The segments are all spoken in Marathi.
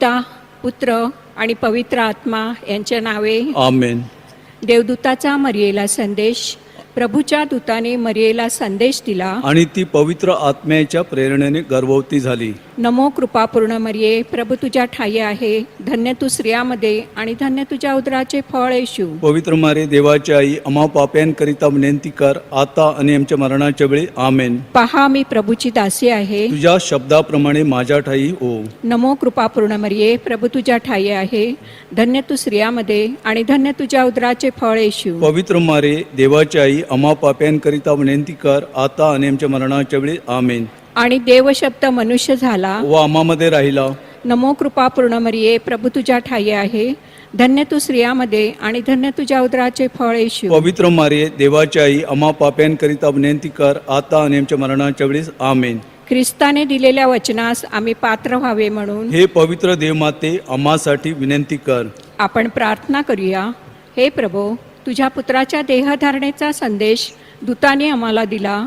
पिता पुत्र आणि पवित्र आत्मा यांच्या नावे आमेन देवदूताचा मरियेला संदेश प्रभूच्या दूताने मरियेला संदेश दिला. आणि ती पवित्र आत्म्याच्या प्रेरणेने गर्भवती झाली. नमो कृपापूर्ण मरिये. प्रभू तुझ्या ठाई आहे. धन्य तू स्त्रियामध्ये आणि धन्य तुझ्या उदराचे फळ येशू. पवित्र मारे देवाची आई अमा पाप्यांकरिता विनंती कर आता आणि आमच्या मरणाच्या वेळी. आमेन. पहा मी प्रभूची दासी आहे. तुझ्या शब्दाप्रमाणे माझ्या ठाई हो नमो कृपापूर्ण मरिये. प्रभू तुझ्या ठाई आहे. धन्य तू स्त्रियामध्ये आणि धन्य तुझ्या उदराचे फळ येशू. पवित्र मारे देवाची आई अमा पाप्यांकरिता विनंती कर आता आणि आमच्या मरणाच्या वेळी. आमेन. आणि देवशब्द मनुष्य झाला. व आमामध्ये राहिला. नमो कृपापूर्ण मरिये प्रभू तुझ्या ठाई आहे. धन्य तू स्त्रियामध्ये आणि धन्य तुझ्या उदराचे फळ येशू. पवित्र मारे देवाची आई अमा पाप्यांकरिता विनंती कर आता आणि आमच्या मरणाच्या वेळी आमेन. ख्रिस्ताने दिलेल्या वचनास आम्ही पात्र व्हावे म्हणून हे पवित्र देवमाते आम्हासाठी विनंती कर. आपण प्रार्थना करूया. हे प्रभो तुझ्या पुत्राच्या देहधारणेचा संदेश दूताने आम्हाला दिला.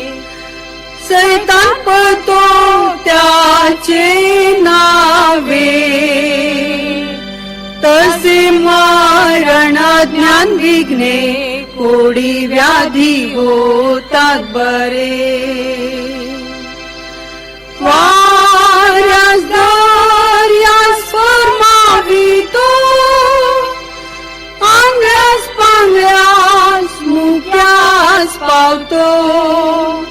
सैतान पळतो त्याचे नावे. तसे मरण ज्ञान विघ्ने कोडी व्याधी होतात बरे. वाऱ्यास दर्यास फरमावितो आंगल्यास पांगल्यास मुक्यास पावतो.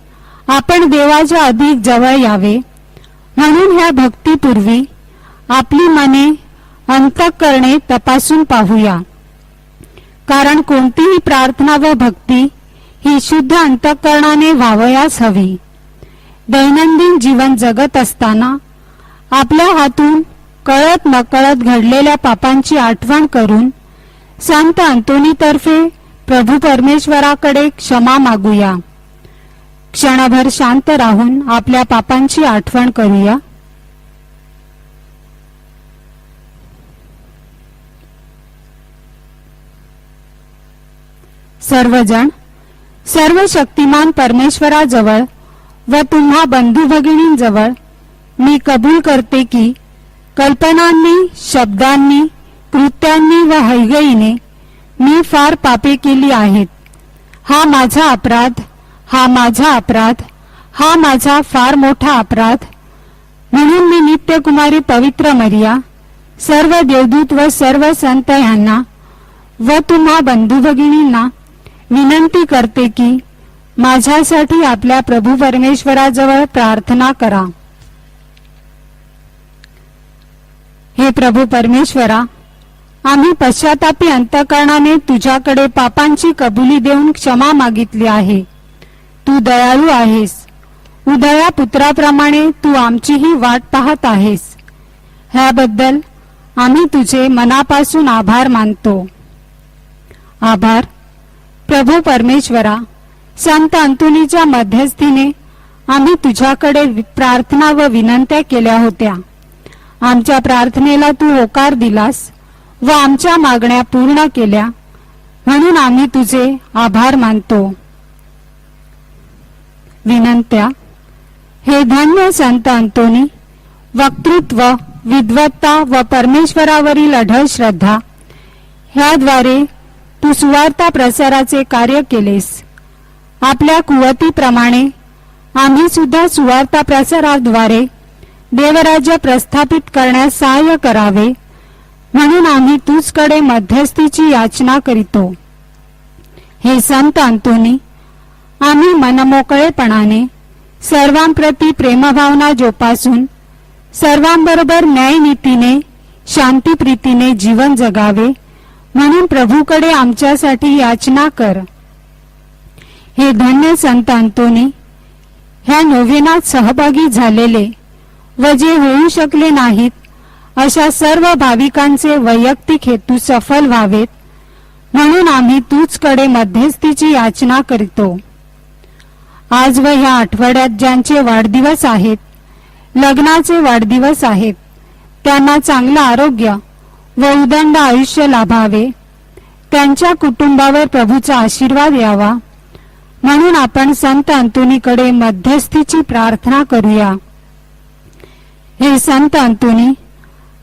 आपण देवाच्या अधिक जवळ यावे. म्हणून ह्या भक्तीपूर्वी आपली मने अंतःकरणे तपासून पाहूया. कारण कोणतीही प्रार्थना व भक्ती ही शुद्ध अंतःकरणाने व्हावयास हवी. दैनंदिन जीवन जगत असताना आपल्या हातून कळत नकळत घडलेल्या पापांची आठवण करून संत अंतोनीतर्फे प्रभू परमेश्वराकडे क्षमा मागूया. क्षणभर शांत राहून आपल्या पापांची आठवण करूया. सर्वजण सर्व शक्तिमान परमेश्वराजवळ व तुम्हा बंधू भगिनींजवळ मी कबूल करते की कल्पनांनी शब्दांनी कृत्यांनी व हैगईने मी फार पापे केली आहेत. हा माझा अपराध हा माझा अपराध हा माझा फार मोठा अपराध. म्हणून मी नित्यकुमारी पवित्र मरिया सर्व देवदूत व सर्व संत यांना व तुम्हा बंधू भगिनींना विनंती करते की माझ्यासाठी आपल्या प्रभू परमेश्वराजवळ प्रार्थना करा. हे प्रभू परमेश्वरा आम्ही पश्चातापी अंतकरणाने तुझ्याकडे पापांची कबुली देऊन क्षमा मागितली आहे. तू दयाळू आहेस. उदया पुत्राप्रमाणे तू आमचीही वाट पाहत आहेस. ह्याबद्दल आम्ही तुझे मनापासून आभार मानतो. आभार. प्रभू परमेश्वरा संत अंतुनीच्या मध्यस्थीने आम्ही तुझ्याकडे प्रार्थना व विनंत्या केल्या होत्या. आमच्या प्रार्थनेला तू होकार दिलास व आमच्या मागण्या पूर्ण केल्या. म्हणून आम्ही तुझे आभार मानतो. विनंत्या हे धन्य संत अंतोनी वक्तृत्व विद्वत्ता व परमेश्वरावरील अढळ श्रद्धा ह्याद्वारे तू सुवार्ता प्रसाराचे कार्य केलेस. आपल्या कुवतीप्रमाणे आम्ही सुद्धा सुवार्ता प्रसाराद्वारे देवराज्य प्रस्थापित करण्यास सहाय्य करावे म्हणून आम्ही तुझकडे मध्यस्थीची याचना करीतो. हे संत अंतोनी आम्ही मनमोकळेपणाने सर्वांप्रती प्रेमभावना जोपासून सर्वांबरोबर न्यायनीतीने शांतीप्रीतीने जीवन जगावे म्हणून प्रभूकडे आमच्यासाठी याचना कर. हे धन्य संतांतोनी ह्या नोवेनात सहभागी झालेले व जे होऊ शकले नाहीत अशा सर्व भाविकांचे वैयक्तिक हेतू सफल व्हावेत म्हणून आम्ही तूचकडे मध्यस्थीची याचना करतो. आज व ह्या आठवड्यात ज्यांचे वाढदिवस आहेत लग्नाचे वाढदिवस आहेत त्यांना चांगलं आरोग्य व उदंड आयुष्य लाभावे त्यांच्या कुटुंबावर प्रभूचा आशीर्वाद यावा म्हणून आपण संत अंतोनीकडे मध्यस्थीची प्रार्थना करूया. हे संत अंतोनी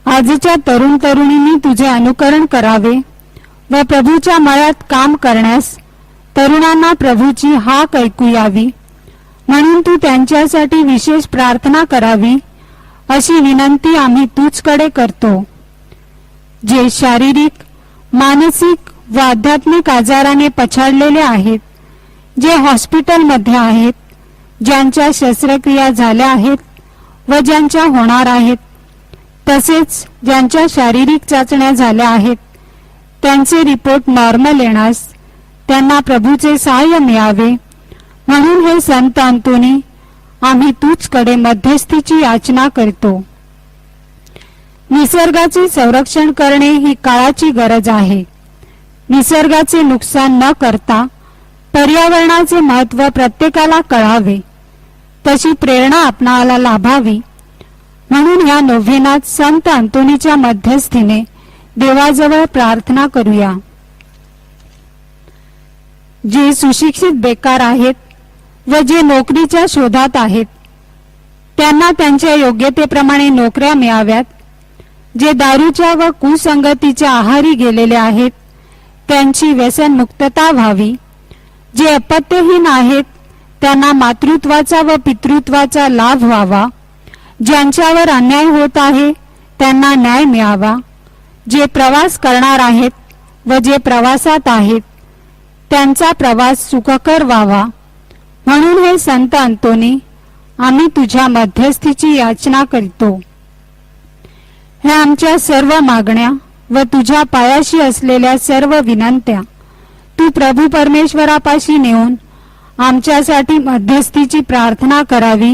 आजच्या तरुण तरुणींनी तुझे अनुकरण करावे व प्रभूच्या मळ्यात काम करण्यास तरुणांना प्रभूची हाक ऐकू यावी. म्हणून तू त्यांच्यासाठी विशेष प्रार्थना करावी अशी विनंती आम्ही तुझकडे करतो. जे शारीरिक मानसिक व आध्यात्मिक आजाराने पछाडलेले आहेत जे हॉस्पिटलमध्ये आहेत ज्यांच्या शस्त्रक्रिया झाल्या आहेत व ज्यांच्या होणार आहेत तसेच ज्यांच्या शारीरिक चाचण्या झाल्या आहेत त्यांचे रिपोर्ट नॉर्मल येण्यास त्यांना प्रभूचे सहाय्य मिळावे. म्हणून हे संत अंतोनी आम्ही तुझकडे मध्यस्थीची याचना करतो. निसर्गाचे संरक्षण करणे ही काळाची गरज आहे. निसर्गाचे नुकसान न करता पर्यावरणाचे महत्त्व प्रत्येकाला कळावे. तशी प्रेरणा आपणाला लाभावी. म्हणून या नोव्हेनात संत अंतोनीच्या मध्यस्थीने देवाजवळ प्रार्थना करूया. जे सुशिक्षित बेकार आहेत व जे नोकरीच्या शोधात आहेत त्यांना त्यांच्या योग्यतेप्रमाणे नोकऱ्या मिळाव्यात. जे दारूच्या व कुसंगतीच्या आहारी गेलेले आहेत त्यांची व्यसनमुक्तता व्हावी. जे अपत्यहीन आहेत त्यांना मातृत्वाचा व पितृत्वाचा लाभ व्हावा. ज्यांच्यावर अन्याय होत आहे त्यांना न्याय मिळावा. जे प्रवास करणार आहेत व जे प्रवासात आहेत त्यांचा प्रवास सुखकर व्हावा. म्हणून हे संत अंतोनी आम्ही तुझ्या मध्यस्थीची याचना करतो. हे आमच्या सर्व मागण्या व तुझ्या पायाशी असलेल्या सर्व विनंत्या तू प्रभू परमेश्वरापाशी नेऊन आमच्यासाठी मध्यस्थीची प्रार्थना करावी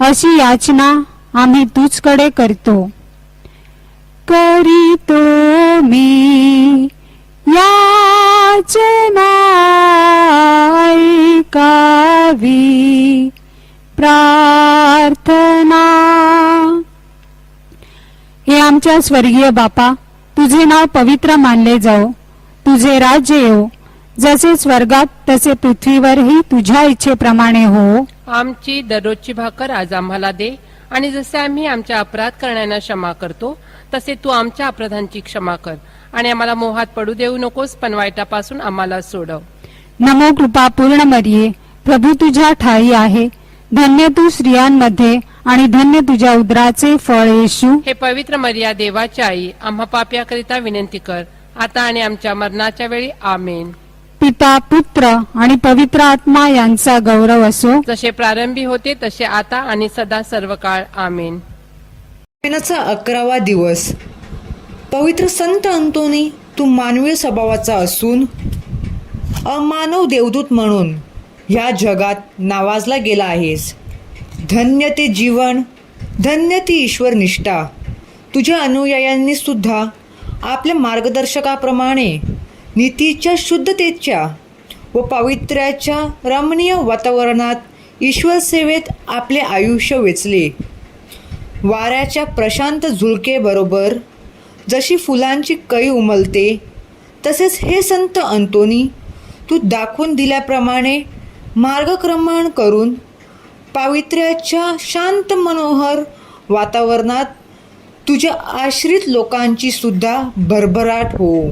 अशी याचना आम्ही तुझकडे करतो. करीतो मी या याचना ऐकावी प्रार्थना. हे आमच्या स्वर्गीय बापा तुझे नाव पवित्र मानले जाओ तुझे राज्य येऊ जसे स्वर्गात तसे पृथ्वीवरही तुझ्या इच्छेप्रमाणे हो. आमची दररोजची भाकर आज आम्हाला दे आणि जसे आम्ही आमच्या अपराध करण्याना क्षमा करतो तसे तू आमच्या अपराधांची क्षमा कर. आणि आम्हाला मोहात पडू देऊ नकोस पण वाईटापासून आम्हाला सोडव. नमो कृपा पूर्ण मरिये. प्रभू तुझ्या ठाई आहे. धन्य तू स्त्रियांमध्ये आणि धन्य तुझ्या उदराचे फळ येशू. हे पवित्र मर्या देवाची आई आम्हा पाप्याकरिता विनंती कर. आता आणि आमच्या मरणाच्या वेळी आमेन. पिता पुत्र आणि पवित्र आत्मा यांचा गौरव असो. जसे प्रारंभी होते तसे आता आणि सदा सर्व काळ आमेन अकरावा दिवस. पवित्र संत अंतोनी तू मानवीय स्वभावाचा असून अमानव देवदूत म्हणून ह्या जगात नावाजला गेला आहेस. धन्य ते जीवन धन्य ती ईश्वर निष्ठा. तुझ्या अनुयायांनी सुद्धा आपल्या मार्गदर्शकाप्रमाणे नीतीच्या शुद्धतेच्या व पावित्र्याच्या रमणीय वातावरणात ईश्वर सेवेत आपले आयुष्य वेचले. वाऱ्याच्या प्रशांत झुळकेबरोबर जशी फुलांची कळी उमलते तसेच हे संत अंतोनी तू दाखवून दिल्याप्रमाणे मार्गक्रमण करून पावित्र्याच्या शांत मनोहर वातावरणात तुझ्या आश्रित लोकांची सुद्धा भरभराट हो.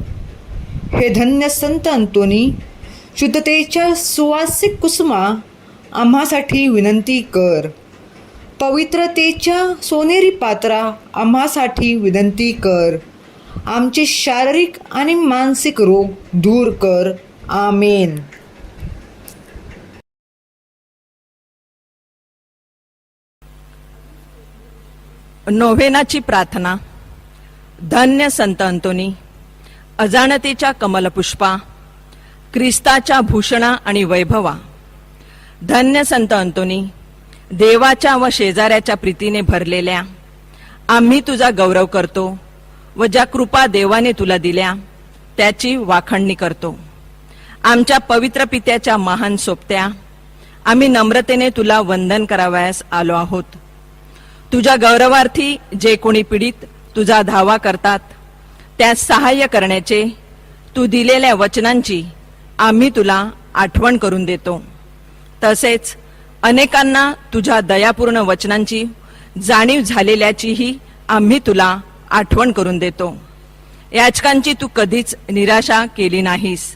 हे धन्य संत अंतोनी शुद्धतेच्या सुवासिक कुसुमा आम्हासाठी विनंती कर. पवित्रतेच्या सोनेरी पात्रा आम्हासाठी विनंती कर. आमचे शारीरिक आणि मानसिक रोग दूर कर. आमेन. नोव्हेनाची प्रार्थना. धन्य संत अंतोनी. अजाणतेच्या कमलपुष्पा. क्रिस्ताच्या भूषणा आणि वैभवा. धन्य संत अंतोनी. देवाच्या व शेजाऱ्याच्या प्रीतीने भरलेल्या. आम्ही तुझा गौरव करतो व ज्या कृपा देवाने तुला दिल्या त्याची वाखणणी करतो. आमच्या पवित्र पित्याच्या महान सोबत्या आम्ही नम्रतेने तुला वंदन करावयास आलो आहोत. तुझ्या गौरवार्थी जे कोणी पीडित तुझा धावा करतात त्यास सहाय्य करण्याचे तू दिलेल्या वचनांची आम्ही तुला आठवण करून देतो. तसेच अनेकांना तुझ्या दयापूर्ण वचनांची जाणीव झालेल्याचीही आम्ही तुला आठवण करून देतो. याचकांची तू कधीच निराशा केली नाहीस.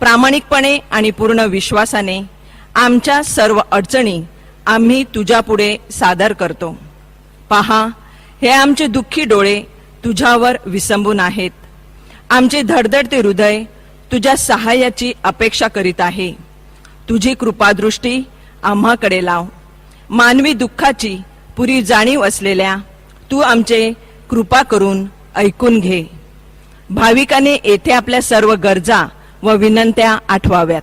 प्रामाणिकपणे आणि पूर्ण विश्वासाने आमच्या सर्व अडचणी आम्ही तुझ्यापुढे सादर करतो. पहा हे आमचे दुःखी डोळे तुझ्यावर विसंबून आहेत. आमचे धडधडते हृदय तुझ्या सहाय्याची अपेक्षा करीत आहे. तुझी कृपादृष्टी आम्हाकडे लाव. मानवी दुःखाची पुरी जाणीव असलेल्या तू आमचे कृपा करून ऐकून घे. भाविकाने येथे आपल्या सर्व गरजा व विनंत्या आठवाव्यात.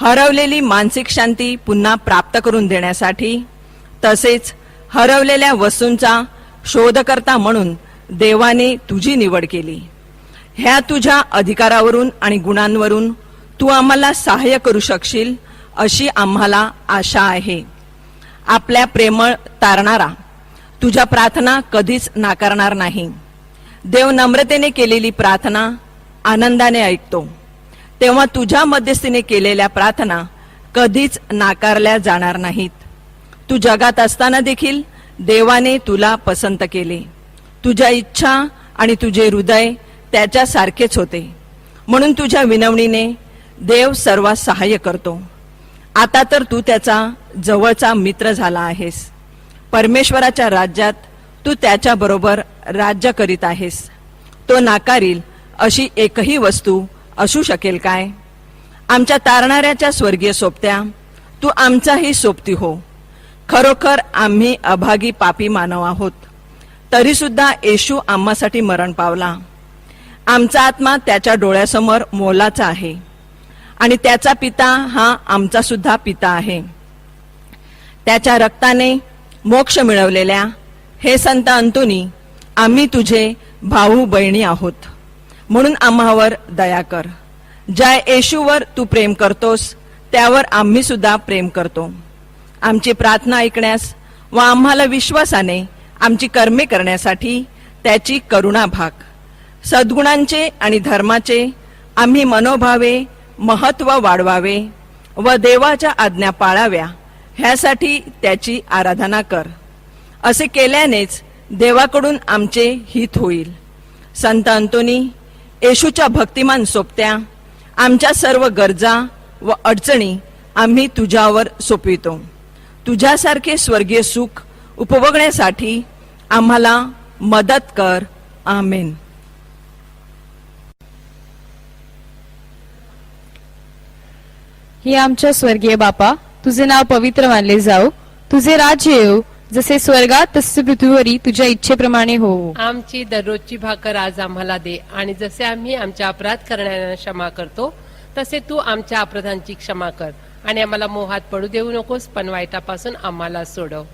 हरवलेली मानसिक शांती पुन्हा प्राप्त करून देण्यासाठी तसेच हरवलेल्या वस्तूंचा शोधकर्ता म्हणून देवाने तुझी निवड केली. ह्या तुझ्या अधिकारावरून आणि गुणांवरून तू आम्हाला सहाय्य करू शकशील अशी आम्हाला आशा आहे. आपल्या प्रेमळ तारणारा तुझ्या प्रार्थना कधीच नाकारणार नाही. देव नम्रतेने केलेली प्रार्थना आनंदाने ऐकतो. तेव्हा तुझ्या मध्यस्थीने केलेल्या प्रार्थना कधीच नाकारल्या जाणार नाहीत. तू जगात असताना देखील देवाने तुला पसंत केले. तुझ्या इच्छा आणि तुझे हृदय त्याच्यासारखेच होते. म्हणून तुझ्या विनवणीने देव सर्वात सहाय्य करतो. आता तर तू त्याचा जवळचा मित्र झाला आहेस. परमेश्वराच्या राज्यात तू त्याच्याबरोबर राज्य करीत आहेस. तो नाकारील अशी एकही वस्तू असू शकेल काय? आमच्या तारणाऱ्याच्या स्वर्गीय सोबत्या तू आमचाही सोबती हो. खरोखर आम्ही अभागी पापी मानव आहोत. तरी सुद्धा येशू आम्हासाठी मरण पावला. आमचा आत्मा त्याच्या डोळ्यासमोर मोलाचा आहे. आणि त्याचा पिता हा आमचा सुद्धा पिता आहे. त्याच्या रक्ताने मोक्ष मिळवलेल्या हे संत अंतोनी आम्ही तुझे भाऊ बहिणी आहोत. म्हणून आम्हावर दया कर. ज्या येशूवर तू प्रेम करतोस त्यावर आम्ही सुद्धा प्रेम करतो. आमची प्रार्थना ऐकण्यास व आम्हाला विश्वासाने आमची कर्मे करण्यासाठी त्याची करुणा भाग. सद्गुणांचे आणि धर्माचे आम्ही मनोभावे महत्त्व वाढवावे व देवाच्या आज्ञा पाळाव्या ह्यासाठी त्याची आराधना कर. असे केल्यानेच देवाकडून आमचे हित होईल. संत अंतोनी येशूच्या भक्तिमान सोपत्या आमच्या सर्व गरजा व अडचणी आम्ही तुझ्यावर सोपवितो. तुझ्यासारखे स्वर्गीय सुख उपभोगण्यासाठी आम्हाला मदत कर. आमेन. हे आमच्या स्वर्गीय बापा तुझे नाव पवित्र मानले जाऊ तुझे राज्य येऊ जसे स्वर्गात तसे पृथ्वीवरी तुझ्या इच्छेप्रमाणे हो. आमची दररोजची भाकर आज आम्हाला दे आणि जसे आम्ही आमच्या अपराध करणाऱ्यांना क्षमा करतो तसे तू आमच्या अपराधांची क्षमा कर आणि आम्हाला मोहात पडू देऊ नकोस पण वाईटापासून आम्हाला सोडव.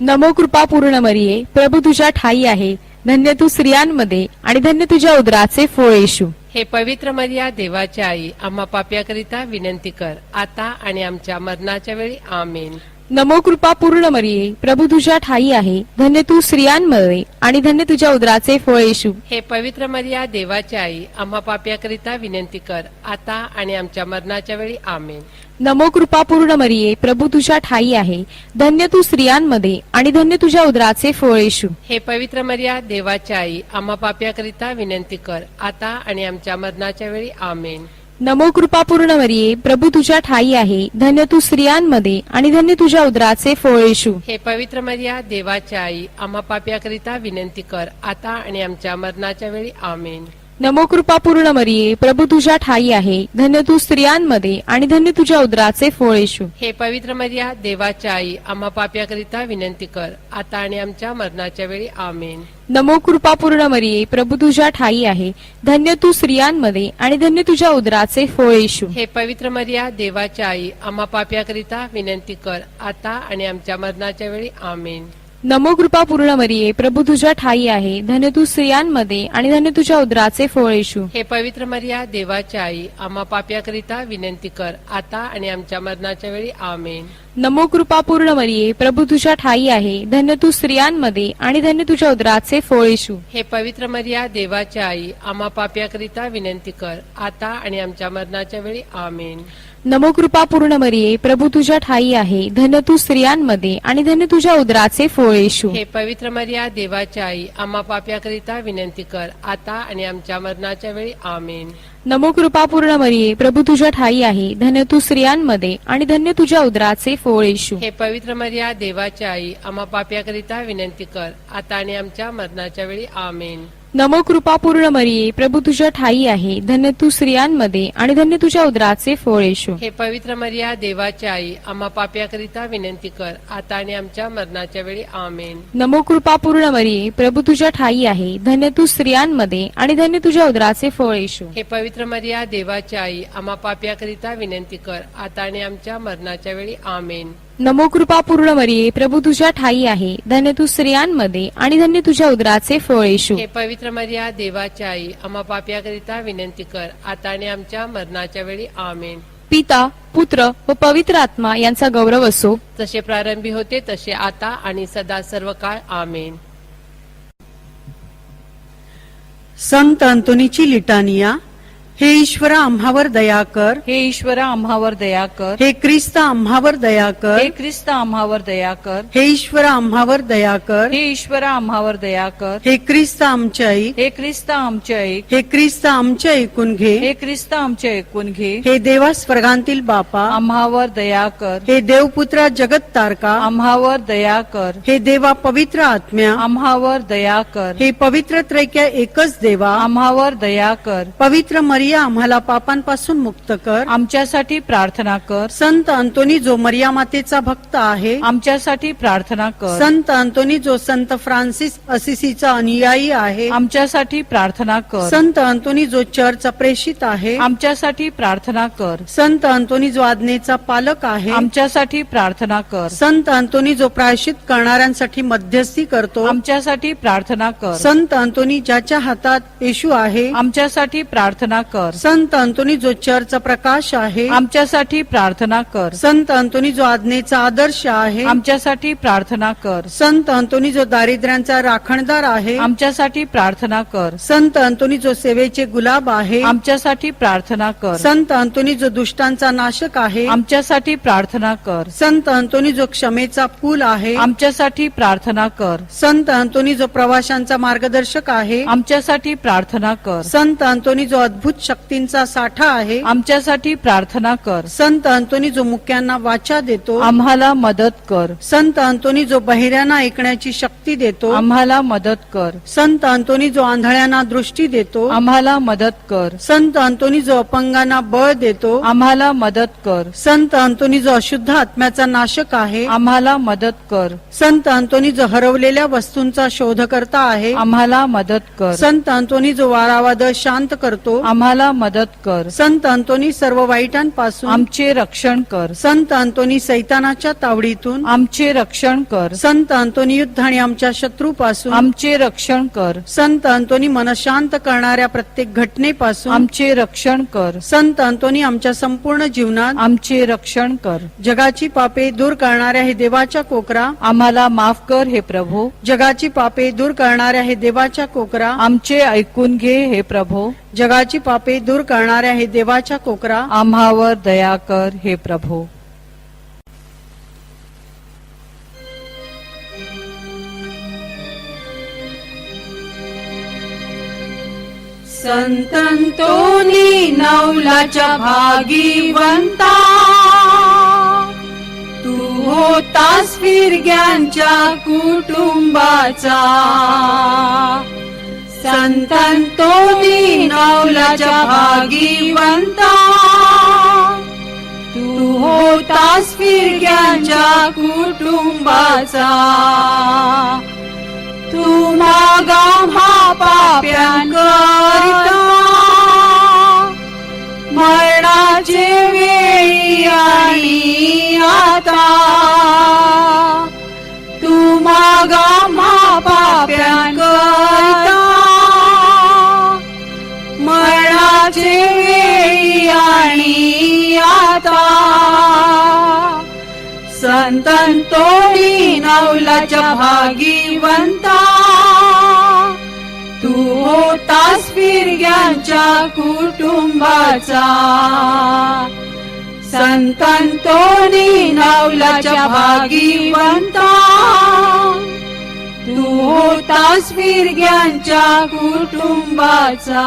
नमो कृपा पूर्ण मरिये. प्रभू तुझ्या ठाई आहे. धन्य तू स्त्रियांमध्ये आणि धन्य तुझ्या उदराचे फळ येशू. हे पवित्र मर्या देवाची आई आम्हा पाप्याकरिता विनंती कर. आता आणि आमच्या मरणाच्या वेळी. आमेन. नमो कृपा पूर्ण मरिये. प्रभू तुझ्या ठाई आहे. धन्य तू स्त्रियांमध्ये आणि धन्य तुझ्या उदराचे फळ येशू. हे पवित्र मर्या देवाची आई आम्हा पाप्याकरिता विनंती कर आता आणि आमच्या मरणाच्या वेळी आमेन. नमो कृपा पूर्ण मरिये. प्रभू तुझ्या ठाई आहे. धन्य तू स्त्रियांमध्ये आणि धन्य तुझ्या उदराचे फळ येशू. हे पवित्र मर्या देवाची आई आम्हा पाप्याकरिता विनंती कर आता आणि आमच्या मरणाच्या वेळी आमेन. नमो कृपा पूर्ण मरिये प्रभू तुझ्या ठाई आहे धन्य तू स्त्रियांमध्ये आणि धन्य तुझ्या उदराचे फळ येशू. हे पवित्र मर्या देवाची आई आम्हा पाप्याकरिता विनंती कर आता आणि आमच्या मरणाच्या वेळी आमेन. नमो कृपा पूर्ण मरिये प्रभू तुझ्या ठाई आहे धन्य तू स्त्रियांमध्ये आणि धन्य तुझ्या उदराचे फळ येशू. हे पवित्र मर्या देवाची आई आम्हा पाप्याकरिता विनंती कर आता आणि आमच्या मरणाच्या वेळी आमेन. नमो कृपा पूर्ण मरिये प्रभू तुझ्या ठाई आहे धन्य तू स्त्रियांमध्ये आणि धन्य तुझ्या उदराचे फळ येशू. हे पवित्र मर्या देवाची आई आम्हा पाप्याकरिता विनंती कर आता आणि आमच्या मरणाच्या वेळी आमेन. नमो कृपा पूर्ण मरिये प्रभू तुझ्या ठाई आहे धन्य तू स्त्रियांमध्ये आणि धन्य तुझ्या उदराचे फळ येशू. हे पवित्र मर्या देवाची आई आम्हा पाप्याकरिता विनंती कर आता आणि आमच्या मरणाच्या वेळी आमेन. नमो कृपा पूर्ण मरिये प्रभू तुझ्या ठाई आहे धन्य तू स्त्रियांमध्ये आणि धन्य तुझ्या उदराचे फळ येशू. हे पवित्र मर्या देवाची आई आम्हा पाप्याकरिता विनंती कर आता आणि आमच्या मरणाच्या वेळी आमेन. नमो कृपा पूर्ण मरिये प्रभू तुझ्या ठाई आहे धन्य तू स्त्रियांमध्ये आणि धन्य तुझ्या उदराचे फोळेशू येशू. हे पवित्र मर्या देवाच्या आई आम्हा पाप्याकरिता विनंती कर आता आणि आमच्या मरणाच्या वेळी आमेन. नमो कृपा पूर्ण मरिये प्रभू तुझ्या ठाई आहे धन्य तू स्त्रियांमध्ये आणि धन्य तुझ्या उदराचे फळ येशू. हे पवित्र मर्या देवाची आई आम्हा पाप्याकरिता विनंती कर आता आणि आमच्या मरणाच्या वेळी आमेन. नमो कृपा पूर्ण मरिये प्रभू तुझ्या ठाई आहे धन्य तू स्त्रियांमध्ये आणि धन्य तुझ्या उदराचे फळ येशू. हे पवित्र मर्या देवाची आई आम्हा पाप्याकरिता विनंती कर आता आणि आमच्या मरणाच्या वेळी आमेन. नमो कृपा पूर्ण मरिये प्रभू तुझ्या ठाई आहे धन्य तू स्त्रियांमध्ये आणि धन्य तुझ्या उदराचे फळ येशू. हे पवित्र मर्या देवाची आई आम्हा पाप्याकरिता विनंती कर. आता आणि आमच्या मरणाच्या वेळी आमेन. नमो कृपा पूर्ण मरिये प्रभू तुझ्या ठाई आहे. धन्य तू स्त्रियांमध्ये आणि धन्य तुझ्या उदराचे फळ येशू. हे पवित्र मर्या देवाची आई आम्हा पाप्याकरिता विनंती कर. आता आणि आमच्या मरणाच्या वेळी आमेन. पिता पुत्र व पवित्र आत्मा यांचा गौरव असो. जसे प्रारंभी होते तसे आता आणि सदा सर्व काळ आमेन. संत अंतोनीची लिटानिया हे ईश्वर आम्हावर दया कर हे ईश्वर आम्हावर दया कर हे ख्रिस्त आम्हावर दया कर हे ख्रिस्त आम्हावर दया कर हे ईश्वर आम्हावर दया कर हे ईश्वर आम्हावर दया कर हे ख्रिस्त आमचे ऐक हे ख्रिस्त आमचे ऐक हे ख्रिस्त आमचे ऐकून घे हे ख्रिस्त आमचे ऐकून घे हे देवा स्वर्गांतील बापा आम्हावर दया कर हे देवपुत्रा जगत तारका आम्हावर दया कर हे देवा पवित्र आत्म्या आम्हावर दया कर हे पवित्र त्रैक्या एकच देवा आम्हावर दया कर पवित्र मरिया आम्हाला पापांपासून मुक्त कर. आमच्यासाठी प्रार्थना कर. संत अंतोनी जो मरिया मातेचा भक्त आहे आमच्यासाठी प्रार्थना कर. संत अंतोनी जो संत फ्रान्सिस असिसीचा अनुयायी आहे आमच्यासाठी प्रार्थना कर. संत अंतोनी जो चर्च प्रेषित आहे आमच्यासाठी प्रार्थना कर. संत अंतोनी जो आज्ञेचा पालक आहे आमच्यासाठी प्रार्थना कर. संत अंतोनी जो प्रायश्चित करणाऱ्यांसाठी मध्यस्थी करतो आमच्यासाठी प्रार्थना कर. संत अंतोनी ज्याच्या हातात येशू आहे आमच्यासाठी प्रार्थना कर. संत अंतोनी जो चर्च प्रकाश आहे आमच्यासाठी प्रार्थना कर. संत अंतोनी जो आज्ञेचा आदर्श आहे आमच्यासाठी प्रार्थना कर. संत अंतोनी जो दारिद्र्यांचा राखणदार आहे आमच्यासाठी प्रार्थना कर. संत अंतोनी जो सेवेचे गुलाब आहे आमच्यासाठी प्रार्थना कर. संत अंतोनी जो दुष्टांचा नाशक आहे आमच्यासाठी प्रार्थना कर. संत अंतोनी जो क्षमेचा पूल आहे आमच्यासाठी प्रार्थना कर. संत अंतोनी जो प्रवाशांचा मार्गदर्शक आहे आमच्यासाठी प्रार्थना कर. संत अंतोनी जो अद्भुत शक्तींचा साठा आहे. आमच्यासाठी प्रार्थना कर. संत अंतोनी जो मुक्यांना वाचा देतो आम्हाला मदत कर. संत अंतोनी जो बहिऱ्यांना ऐकण्याची शक्ती देतो आम्हाला मदत कर. संत अंतोनी जो आंधळ्यांना दृष्टी देतो आम्हाला मदत कर. संत अंतोनी जो अपंगांना बळ देतो आम्हाला मदत कर. संत अंतोनी जो अशुद्ध आत्म्याचा नाशक आहे आम्हाला मदत कर. संत अंतोनी जो हरवलेल्या वस्तूंचा शोधकर्ता आहे आम्हाला मदत कर. संत अंतोनी जो वारावाद शांत करतो आम्हाला मदत कर. संत अंतोनी सर्व वाईटांपासून आमचे रक्षण कर. संत अंतोनी सैतानाच्या तावडीतून आमचे रक्षण कर. संत अंतोनी युद्ध आणि आमच्या शत्रूपासून आमचे रक्षण कर. संत अंतोनी मनशांत करणाऱ्या प्रत्येक घटनेपासून आमचे रक्षण कर. संत अंतोनी आमच्या संपूर्ण जीवनात आमचे रक्षण कर. जगाची पापे दूर करणाऱ्या हे देवाच्या कोकरा आम्हाला माफ कर हे प्रभू. जगाची पापे दूर करणाऱ्या हे देवाच्या कोकरा आमचे ऐकून घे हे प्रभू. जगाची पापे दूर करणाऱ्या हे देवाच्या कोकरा. आम्हावर दया कर हे प्रभू. संतंतोनी नवलाच्या भागीवंता. तू होतास फिरग्यांच्या कुटुंबाचा. संतंतोनी नवलाच्या भागीवंता. तू होतास फिरग्यांच्या कुटुंबाचा. तू मागा पाप्यांकरिता. मरणाचे वेळी आणि आता. तू मागा पाप्यांकरिता. आता संतंतोनी नवलाच्या भागीवंता. तू होतास फिरग्यांच्या कुटुंबाचा. संतंतोनी नवलाच्या भागीवंता. तू होतास फिरग्यांच्या कुटुंबाचा.